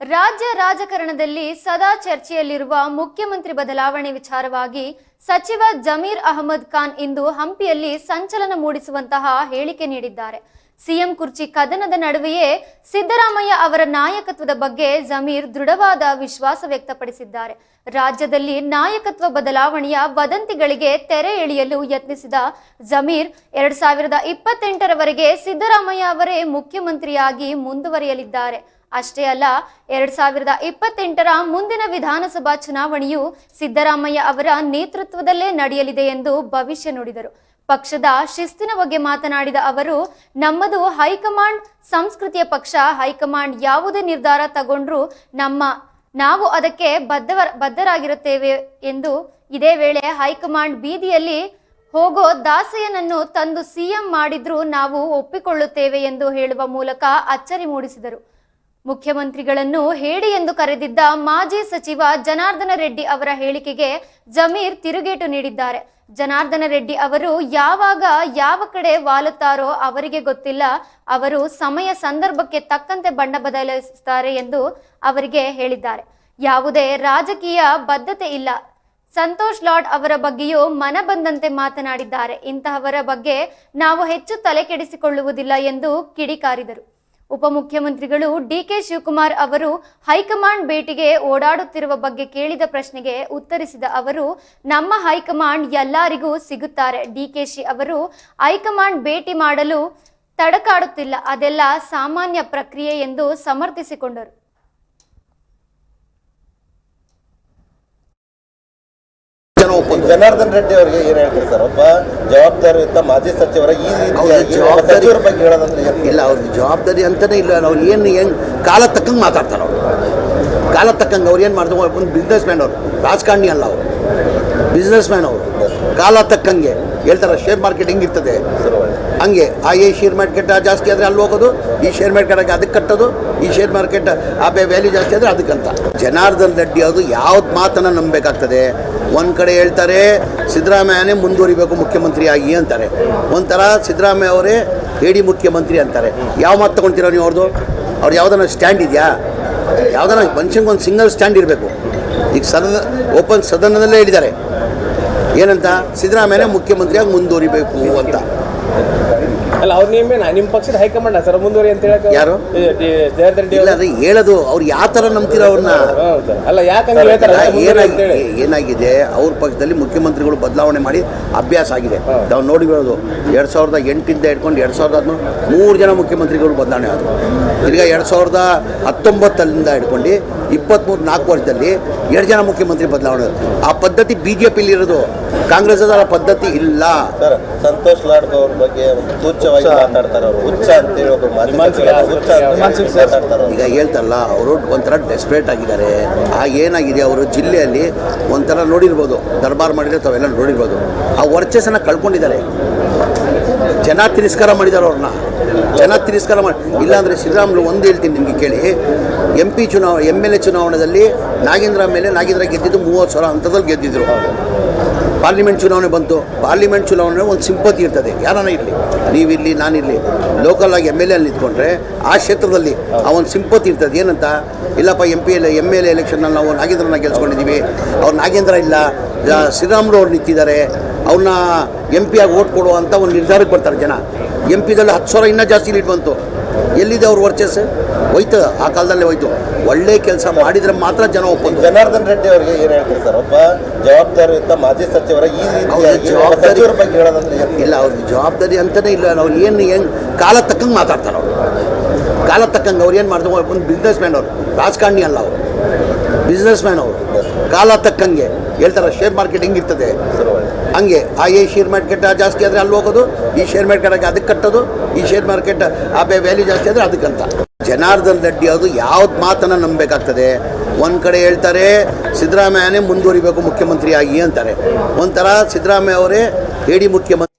ರಾಜ್ಯ ರಾಜಕಾರಣದಲ್ಲಿ ಸದಾ ಚರ್ಚೆಯಲ್ಲಿರುವ ಮುಖ್ಯಮಂತ್ರಿ ಬದಲಾವಣೆ ವಿಚಾರವಾಗಿ ಸಚಿವ ಜಮೀರ್ ಅಹಮದ್ ಖಾನ್ ಇಂದು ಹಂಪಿಯಲ್ಲಿ ಸಂಚಲನ ಮೂಡಿಸುವಂತಹ ಹೇಳಿಕೆ ನೀಡಿದ್ದಾರೆ. ಸಿಎಂ ಕುರ್ಚಿ ಕದನದ ನಡುವೆಯೇ ಸಿದ್ದರಾಮಯ್ಯ ಅವರ ನಾಯಕತ್ವದ ಬಗ್ಗೆ ಜಮೀರ್ ದೃಢವಾದ ವಿಶ್ವಾಸ ವ್ಯಕ್ತಪಡಿಸಿದ್ದಾರೆ. ರಾಜ್ಯದಲ್ಲಿ ನಾಯಕತ್ವ ಬದಲಾವಣೆಯ ವದಂತಿಗಳಿಗೆ ತೆರೆ ಎಳೆಯಲು ಯತ್ನಿಸಿದ ಜಮೀರ್ ಎರಡ್ ಸಾವಿರದ ಇಪ್ಪತ್ತೆಂಟರವರೆಗೆ ಸಿದ್ದರಾಮಯ್ಯ ಅವರೇ ಮುಖ್ಯಮಂತ್ರಿಯಾಗಿ ಮುಂದುವರಿಯಲಿದ್ದಾರೆ. ಅಷ್ಟೇ ಅಲ್ಲ, ಎರಡ್ ಸಾವಿರದ ಇಪ್ಪತ್ತೆಂಟರ ಮುಂದಿನ ವಿಧಾನಸಭಾ ಚುನಾವಣೆಯು ಸಿದ್ದರಾಮಯ್ಯ ಅವರ ನೇತೃತ್ವದಲ್ಲೇ ನಡೆಯಲಿದೆ ಎಂದು ಭವಿಷ್ಯ ನುಡಿದರು. ಪಕ್ಷದ ಶಿಸ್ತಿನ ಬಗ್ಗೆ ಮಾತನಾಡಿದ ಅವರು, ನಮ್ಮದು ಹೈಕಮಾಂಡ್, ಸಂಸ್ಕೃತಿಯ ಪಕ್ಷ, ಹೈಕಮಾಂಡ್ ಯಾವುದೇ ನಿರ್ಧಾರ ತಗೊಂಡ್ರೂ ನಮ್ಮ, ನಾವು ಅದಕ್ಕೆ ಬದ್ಧವ, ಬದ್ಧರಾಗಿರುತ್ತೇವೆ ಎಂದು ಇದೇ ವೇಳೆ ಹೈಕಮಾಂಡ್ ಬೀದಿಯಲ್ಲಿ ಹೋಗೋ ದಾಸಯ್ಯನನ್ನು ತಂದು ಸಿಎಂ ಮಾಡಿದ್ರೂ ನಾವು ಒಪ್ಪಿಕೊಳ್ಳುತ್ತೇವೆ ಎಂದು ಹೇಳುವ ಮೂಲಕ ಅಚ್ಚರಿ ಮೂಡಿಸಿದರು. ಮುಖ್ಯಮಂತ್ರಿಗಳನ್ನು ಹೇಳಿ ಎಂದು ಕರೆದಿದ್ದ ಮಾಜಿ ಸಚಿವ ಜನಾರ್ದನ ರೆಡ್ಡಿ ಅವರ ಹೇಳಿಕೆಗೆ ಜಮೀರ್ ತಿರುಗೇಟು ನೀಡಿದ್ದಾರೆ. ಜನಾರ್ದನ ರೆಡ್ಡಿ ಅವರು ಯಾವಾಗ ಯಾವ ಕಡೆ ವಾಲುತ್ತಾರೋ ಅವರಿಗೆ ಗೊತ್ತಿಲ್ಲ. ಅವರು ಸಮಯ ಸಂದರ್ಭಕ್ಕೆ ತಕ್ಕಂತೆ ಬಣ್ಣ ಬದಲಿಸುತ್ತಾರೆ ಎಂದು ಅವರಿಗೆ ಹೇಳಿದ್ದಾರೆ. ಯಾವುದೇ ರಾಜಕೀಯ ಬದ್ಧತೆ ಇಲ್ಲ. ಸಂತೋಷ್ ಲಾಡ್ ಅವರ ಬಗ್ಗೆಯೂ ಮನ ಬಂದಂತೆ ಮಾತನಾಡಿದ್ದಾರೆ. ಇಂತಹವರ ಬಗ್ಗೆ ನಾವು ಹೆಚ್ಚು ತಲೆ ಕೆಡಿಸಿಕೊಳ್ಳುವುದಿಲ್ಲ ಎಂದು ಕಿಡಿಕಾರಿದರು. ಉಪಮುಖ್ಯಮಂತ್ರಿಗಳು ಡಿಕೆ ಶಿವಕುಮಾರ್ ಅವರು ಹೈಕಮಾಂಡ್ ಭೇಟಿಗೆ ಓಡಾಡುತ್ತಿರುವ ಬಗ್ಗೆ ಕೇಳಿದ ಪ್ರಶ್ನೆಗೆ ಉತ್ತರಿಸಿದ ಅವರು, ನಮ್ಮ ಹೈಕಮಾಂಡ್ ಎಲ್ಲರಿಗೂ ಸಿಗುತ್ತಾರೆ. ಡಿಕೆಶಿ ಅವರು ಹೈಕಮಾಂಡ್ ಭೇಟಿ ಮಾಡಲು ತಡಕಾಡುತ್ತಿಲ್ಲ. ಅದೆಲ್ಲ ಸಾಮಾನ್ಯ ಪ್ರಕ್ರಿಯೆ ಎಂದು ಸಮರ್ಥಿಸಿಕೊಂಡರು ಜನ ಒಪ್ಪಂದು ಜನಾರ್ದನ್ ರೆಡ್ಡಿ ಅವರಿಗೆ ಏನ್ ಹೇಳ್ತೀರಿ ಸರ್? ಒಬ್ಬ ಜವಾಬ್ದಾರಿಯುತ ಮಾಜಿ ಸಚಿವರ ಈ ರೀತಿಯಾಗಿ ಜವಾಬ್ದಾರಿ- ಸಚಿವರ ಬಗ್ಗೆ ಹೇಳೋದಂದ್ರೆ ಇಲ್ಲ ಅವ್ರಿಗೆ ಜವಾಬ್ದಾರಿ ಅಂತಾನೆ ಇಲ್ಲ. ಅವ್ರು ಏನು ಹೆಂಗ್ ಕಾಲ ತಕ್ಕಂಗೆ ಮಾತಾಡ್ತಾರೆ ಅವರು. ಕಾಲ ತಕ್ಕಂಗೆ ಅವ್ರು ಏನು ಮಾಡ್ತಾರೆ? ಒಂದು ಬಿಸ್ನೆಸ್ ಮ್ಯಾನ್ ಅವರು. ರಾಜಕಾರಣಿ ಅಲ್ಲ ಅವರು. ಬಿಸ್ನೆಸ್ ಮ್ಯಾನ್ ಅವರು. ಕಾಲ ತಕ್ಕಂಗೆ. ಹೇಳ್ತಾರೆ ಶೇರ್ ಮಾರ್ಕೆಟ್ ಹೆಂಗಿರ್ತದೆ ಹಂಗೆ ಆ ಈ ಶೇರ್ ಮಾರ್ಕೆಟ್ ಜಾಸ್ತಿ ಆದರೆ ಅಲ್ಲಿ ಹೋಗೋದು ಈ ಶೇರ್ ಮಾರ್ಕೆಟ್ ಅದಕ್ಕೆ ಕಟ್ಟೋದು ಈ ಶೇರ್ ಮಾರ್ಕೆಟ್ ಆ ವ್ಯಾಲ್ಯೂ ಜಾಸ್ತಿ ಆದರೆ ಅದಕ್ಕಂತ. ಜನಾರ್ದನ್ ರೆಡ್ಡಿ ಅವರು ಯಾವ್ದು ಮಾತನ್ನು ನಂಬಬೇಕಾಗ್ತದೆ? ಒಂದು ಕಡೆ ಹೇಳ್ತಾರೆ, ಸಿದ್ದರಾಮಯ್ಯನೇ ಮುಂದುವರಿಬೇಕು ಮುಖ್ಯಮಂತ್ರಿ ಆಗಿ ಅಂತಾರೆ. ಒಂಥರ ಸಿದ್ದರಾಮಯ್ಯ ಅವರೇ ಹೇಡಿ ಮುಖ್ಯಮಂತ್ರಿ ಅಂತಾರೆ. ಯಾವ ಮಾತು ತೊಗೊಳ್ತೀರೋ ನೀವು ಅವ್ರದ್ದು ಅವ್ರು ಯಾವ್ದಾನ ಸ್ಟ್ಯಾಂಡ್ ಇದೆಯಾ? ಯಾವ್ದಾನ ಮನುಷ್ಯಂಗೆ ಒಂದು ಸಿಂಗಲ್ ಸ್ಟ್ಯಾಂಡ್ ಇರಬೇಕು. ಈಗ ಸದನ ಓಪನ್ ಸದನದಲ್ಲೇ ಹೇಳಿದ್ದಾರೆ. ಏನಂತ? ಸಿದ್ದರಾಮಯ್ಯನೇ ಮುಖ್ಯಮಂತ್ರಿಯಾಗಿ ಮುಂದುವರಿಬೇಕು ಅಂತ. ಅಲ್ಲ ಅವ್ರು ನಿಮ್ಮ ನಿಮ್ಮ ಪಕ್ಷದ ಹೈಕಮಾಂಡ್ ಸರ್ ಮುಂದುವರಿ ಅಂತ ಹೇಳಕ್ ಯಾರು? ಜಯಂತ್ ರೆಡ್ಡಿ ಇಲ್ಲ ಅದು ಹೇಳೋದು ಅವ್ರು ಯಾವ ಥರ ನಂಬ್ತೀರ ಅವ್ರನ್ನ. ಅಲ್ಲ ಯಾಕಂದ್ರೆ ಹೇಳ್ತಾರೆ ಏನಾಗಿದೆ ಏನಾಗಿದೆ ಅವ್ರ ಪಕ್ಷದಲ್ಲಿ ಮುಖ್ಯಮಂತ್ರಿಗಳು ಬದಲಾವಣೆ ಮಾಡಿ ಅಭ್ಯಾಸ ಆಗಿದೆ. ನಾವು ನೋಡಿರೋದು ಎರಡು ಸಾವಿರದ ಎಂಟಿಂದ ಹಿಡ್ಕೊಂಡು ಎರಡು ಸಾವಿರದ ಹದಿನೂರು ಮೂರು ಜನ ಮುಖ್ಯಮಂತ್ರಿಗಳು ಬದಲಾವಣೆ ಆದರು. ಈಗ ಎರಡು ಸಾವಿರದ ಹತ್ತೊಂಬತ್ತರಿಂದ ಹಿಡ್ಕೊಂಡು ಇಪ್ಪತ್ತ್ಮೂರು ನಾಲ್ಕು ವರ್ಷದಲ್ಲಿ ಎರಡು ಜನ ಮುಖ್ಯಮಂತ್ರಿ ಬದಲಾವಣೆ. ಆ ಪದ್ಧತಿ ಬಿ ಜೆ ಪಿಲಿ ಇರೋದು ಕಾಂಗ್ರೆಸ್ ಅದರ ಪದ್ಧತಿ ಇಲ್ಲ. ಸರ್ ಸಂತೋಷ್ ಲಾಡ್ ಅವ್ರ ಬಗ್ಗೆ ತುಚ್ಛವಾಗಿ ಮಾತಾಡ್ತಾರೆ ಅವರು. ಹುಚ್ಚ ಅಂತ ಹೇಳೋದು ಈಗ ಹೇಳ್ತಾರಲ್ಲ ಅವರು ಒಂಥರ ಡೆಸ್ಪ್ರೇಟ್ ಆಗಿದ್ದಾರೆ. ಆ ಏನಾಗಿದೆ ಅವರು ಜಿಲ್ಲೆಯಲ್ಲಿ ಒಂಥರ ನೋಡಿರ್ಬೋದು. ದರ್ಬಾರ್ ಮಾಡಿದ್ರೆ ತಾವೆಲ್ಲ ನೋಡಿರ್ಬೋದು. ಆ ವರ್ಚಸ್ಸನ್ನು ಕಳ್ಕೊಂಡಿದ್ದಾರೆ. ಜನ ತಿರಸ್ಕಾರ ಮಾಡಿದ್ದಾರೆ ಅವ್ರನ್ನ. ಜನ ತಿರಸ್ಕಾರ ಮಾಡಿ ಇಲ್ಲಾಂದರೆ ಶ್ರೀರಾಮ್ಲು ಒಂದು ಹೇಳ್ತೀನಿ ನಿಮಗೆ ಕೇಳಿ. ಎಂ ಪಿ ಚುನಾವಣೆ ಎಂ ಎಲ್ ಎ ಚುನಾವಣೆಯಲ್ಲಿ ನಾಗೇಂದ್ರ ಮೇಲೆ ನಾಗೇಂದ್ರ ಗೆದ್ದಿದ್ದು ಮೂವತ್ತು ಸಾವಿರ ಹಂತದಲ್ಲಿ ಗೆದ್ದಿದ್ರು. ಪಾರ್ಲಿಮೆಂಟ್ ಚುನಾವಣೆ ಬಂತು. ಪಾರ್ಲಿಮೆಂಟ್ ಚುನಾವಣೆ ಒಂದು ಸಿಂಪತಿ ಇರ್ತದೆ. ಯಾರನ್ನ ಇರಲಿ? ನೀವಿರಲಿ, ನಾನಿರಲಿ. ಲೋಕಲ್ ಆಗಿ ಎಂ ಎಲ್ ಎ ನಿಂತ್ಕೊಂಡ್ರೆ ಆ ಕ್ಷೇತ್ರದಲ್ಲಿ ಆ ಒಂದು ಸಿಂಪತಿ ಇರ್ತದೆ. ಏನಂತ? ಇಲ್ಲಪ್ಪ M P L M L A ಎಲೆಕ್ಷನಲ್ಲಿ ನಾವು ನಾಗೇಂದ್ರನ ಗೆಲ್ಸ್ಕೊಂಡಿದ್ದೀವಿ ಅವ್ರು ನಾಗೇಂದ್ರ ಇಲ್ಲ. ಶ್ರೀರಾಮುಲು ಅವ್ರು ನಿಂತಿದ್ದಾರೆ. ಅವ್ರನ್ನ ಎಂ ಪಿ ಆಗಿ ಓಟ್ ಕೊಡುವ ಅಂತ ಒಂದು ನಿರ್ಧಾರಕ್ಕೆ ಬರ್ತಾರೆ ಜನ. ಎಂ ಪಿದಲ್ಲಿ ಹತ್ತು ಸಾವಿರ ಇನ್ನೂ ಜಾಸ್ತಿ ಲೀಡ್ ಬಂತು. ಎಲ್ಲಿದೆ ಅವ್ರ ವರ್ಚಸ್? ಹೋಯ್ತು ಆ ಕಾಲದಲ್ಲೇ ಹೋಯ್ತು. ಒಳ್ಳೆ ಕೆಲಸ ಮಾಡಿದ್ರೆ ಮಾತ್ರ ಜನ ಒಪ್ಪಂದು ಜನಾರ್ದನ್ ರೆಡ್ಡಿ ಅವರಿಗೆ ಏನು ಹೇಳ್ತೀರಿ ಸರ್ ಒಬ್ಬ ಜವಾಬ್ದಾರಿಯುತ ಮಾಜಿ ಸಚಿವರ ಈ ಜವಾಬ್ದಾರಿ- ಬಗ್ಗೆ ಹೇಳೋದಂದ್ರೆ ಇಲ್ಲ ಅವ್ರ ಜವಾಬ್ದಾರಿ ಅಂತಲೇ ಇಲ್ಲ. ಅವ್ರು ಏನು ಹೆಂಗೆ ಕಾಲ ತಕ್ಕಂಗೆ ಮಾತಾಡ್ತಾರೆ ಅವರು. ಕಾಲ ತಕ್ಕಂಗೆ ಅವ್ರು ಏನು ಮಾಡ್ತಾರೆ? ಒಂದು ಬಿಸ್ನೆಸ್ ಮ್ಯಾನ್ ಅವರು. ರಾಜಕಾರಣಿ ಅಲ್ಲ ಅವರು. ಬಿಸ್ನೆಸ್ ಮ್ಯಾನ್ ಅವರು ಕಾಲ ತಕ್ಕಂಗೆ. ಹೇಳ್ತಾರೆ ಶೇರ್ ಮಾರ್ಕೆಟ್ ಹೆಂಗಿರ್ತದೆ? ಹಂಗೆ ಆ ಈ ಶೇರ್ ಮಾರ್ಕೆಟ್ ಜಾಸ್ತಿ ಆದರೆ ಅಲ್ಲಿ ಹೋಗೋದು, ಈ ಶೇರ್ ಮಾರ್ಕೆಟ್ ಅದಕ್ಕೆ ಕಟ್ಟೋದು, ಈ ಶೇರ್ ಮಾರ್ಕೆಟ್ ಆ ವ್ಯಾಲ್ಯೂ ಜಾಸ್ತಿ ಆದರೆ ಅದಕ್ಕಂತ ಜನಾರ್ದನ್ ರೆಡ್ಡಿ ಅದು ಯಾವ್ದು ಮಾತನ್ನು ನಂಬಬೇಕಾಗ್ತದೆ? ಒಂದು ಕಡೆ ಹೇಳ್ತಾರೆ, ಸಿದ್ದರಾಮಯ್ಯನೇ ಮುಂದುವರಿಬೇಕು ಮುಖ್ಯಮಂತ್ರಿ ಆಗಿ ಅಂತಾರೆ. ಒಂಥರ ಸಿದ್ದರಾಮಯ್ಯ ಅವರೇ ಹೇಳಿ ಮುಖ್ಯಮಂತ್ರಿ